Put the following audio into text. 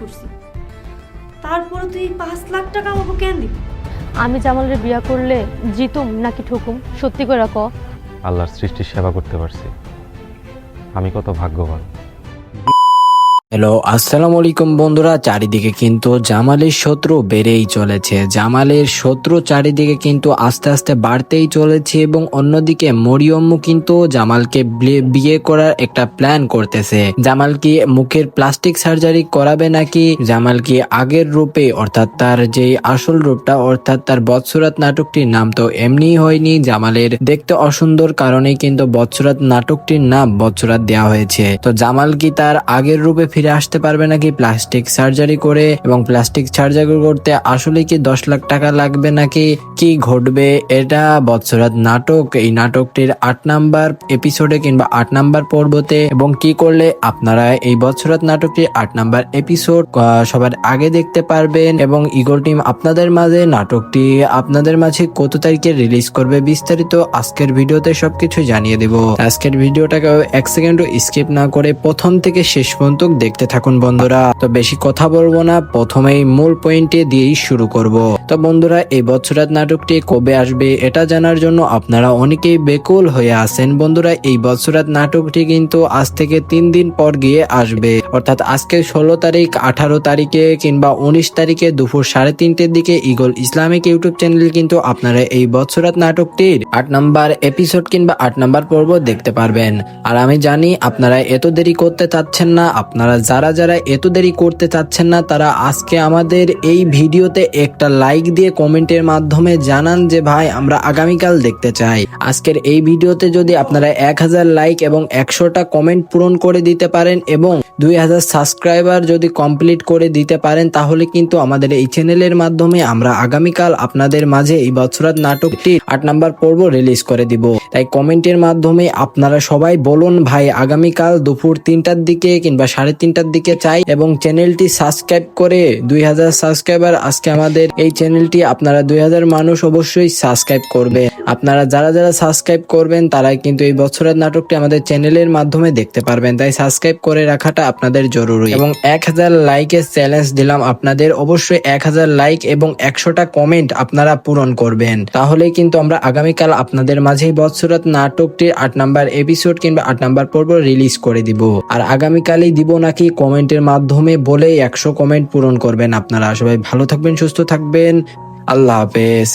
করছি। তারপরে তুই পাঁচ লাখ টাকা আমাকে কেন দিবি? আমি জামালের বিয়া করলে জিতুম নাকি ঠকুম? সত্যি করে ক। আল্লাহর সৃষ্টির সেবা করতে পারছি। আমি কত ভাগ্যবান। হ্যালো, আসসালামু আলাইকুম বন্ধুরা। চারিদিকে কিন্তু জামালের শত্রু বেড়েই চলেছে। জামালের শত্রু চারিদিকে কিন্তু আস্তে আস্তে বাড়তেই চলেছে এবং অন্যদিকে মরিয়ম্মু কিন্তু জামালকে বিয়ে- করার একটা প্ল্যান করতেছে। জামাল কি মুখের প্লাস্টিক সার্জারি করাবে নাকি? জামাল কি আগের রূপে, অর্থাৎ তার যে আসল রূপটা, অর্থাৎ তার বৎসরাত নাটকটির নাম তো এমনি হয়নি। জামালের দেখতে অসুন্দর কারণেই কিন্তু বৎসরাত নাটকটির নাম বৎসরাত দেওয়া হয়েছে। তো জামাল কি তার আগের রূপে ফিরে আসতে পারবে নাকি প্লাস্টিক সার্জারি করে এবং প্লাস্টিক সার্জারি করতে আসলে কি দশ লাখ টাকা লাগবে নাকি? কি ঘটবে? এটা বৎসরাত নাটক। এই নাটকটির আট নাম্বার এপিসোডে কিংবা আট নাম্বার পর্বতে এবং কি করলে আপনারা এই বৎসরাত নাটকটির আট নাম্বার এপিসোড সবার আগে দেখতে পারবেন এবং ইগল টিম আপনাদের মাঝে নাটকটি আপনাদের মাঝে কত তারিখে রিলিজ করবে বিস্তারিত আজকের ভিডিওতে সবকিছু জানিয়ে দেব। আজকের ভিডিওটাকে এক সেকেন্ড স্কিপ না করে প্রথম থেকে শেষ পর্যন্ত দেখতে থাকুন বন্ধুরা। তো বেশি কথা বলব না, প্রথমেই মূল পয়েন্টে দিয়েই শুরু করব। তো বন্ধুরা, এই বছরাত নাটকটি কবে আসবে এটা জানার জন্য আপনারা অনেকেই বেকুল হয়ে আছেন। বন্ধুরা, এই বছরাত নাটকটি কিন্তু আজ থেকে তিন দিন পর গিয়ে আসবে। অর্থাৎ আজকে ষোলো তারিখ, আঠারো তারিখে কিংবা উনিশ তারিখে দুপুর সাড়ে তিনটের দিকে ইগল ইসলামিক ইউটিউব চ্যানেল কিন্তু আপনারা এই বছরাত নাটকটির আট নাম্বার এপিসোড কিংবা আট নাম্বার পর্ব দেখতে পারবেন। আর আমি জানি আপনারা এত দেরি করতে চাচ্ছেন না, আপনারা যারা যারা এত দেরি করতে চাচ্ছেন না, তারা আজকে আমাদের এই ভিডিওতে একটা লাইক দিয়ে কমেন্টের মাধ্যমে জানান যে, ভাই, আমরা আগামীকাল দেখতে চাই। আজকের এই ভিডিওতে যদি আপনারা এক হাজার লাইক এবং একশোটা কমেন্ট পূরণ করে দিতে পারেন এবং দুই হাজার সাবস্ক্রাইবার যদি কমপ্লিট করে দিতে পারেন, তাহলে কিন্তু আমাদের এই চ্যানেলের মাধ্যমে আমরা আগামীকাল আপনাদের মাঝে এই বছরাত নাটকটি আট নাম্বার পর্ব রিলিজ করে দিব। তাই কমেন্টের মাধ্যমে আপনারা সবাই বলুন, ভাই, আগামীকাল দুপুর তিনটার দিকে কিংবা সাড়ে তিনটার দিকে চাই এবং চ্যানেলটি সাবস্ক্রাইব করে দুই হাজার সাবস্ক্রাইবার আজকে আমাদের এই চ্যানেলটি আপনারা দুই হাজার মানুষ অবশ্যই সাবস্ক্রাইব করবে। আপনারা যারা যারা সাবস্ক্রাইব করবেন, তারাই কিন্তু এই বছরের নাটকটি আমাদের চ্যানেলের মাধ্যমে দেখতে পারবেন। তাই সাবস্ক্রাইব করে রাখাটা আপনাদের জরুরি। এবং এক হাজার লাইকের চ্যালেঞ্জ দিলাম আপনাদের। অবশ্যই এক হাজার লাইক এবং একশোটা কমেন্ট আপনারা পূরণ করবেন। তাহলেই কিন্তু আমরা আগামীকাল আপনাদের মাঝেই বৎসরাত নাটকটির আট নাম্বার এপিসোড কিংবা আট নাম্বার পর্ব রিলিজ করে দিব। আর আগামীকালই দিব নাকি কমেন্টের মাধ্যমে বলেই একশো কমেন্ট পূরণ করবেন আপনারা। সবাই ভালো থাকবেন, সুস্থ থাকবেন। আল্লাহ হাফেজ।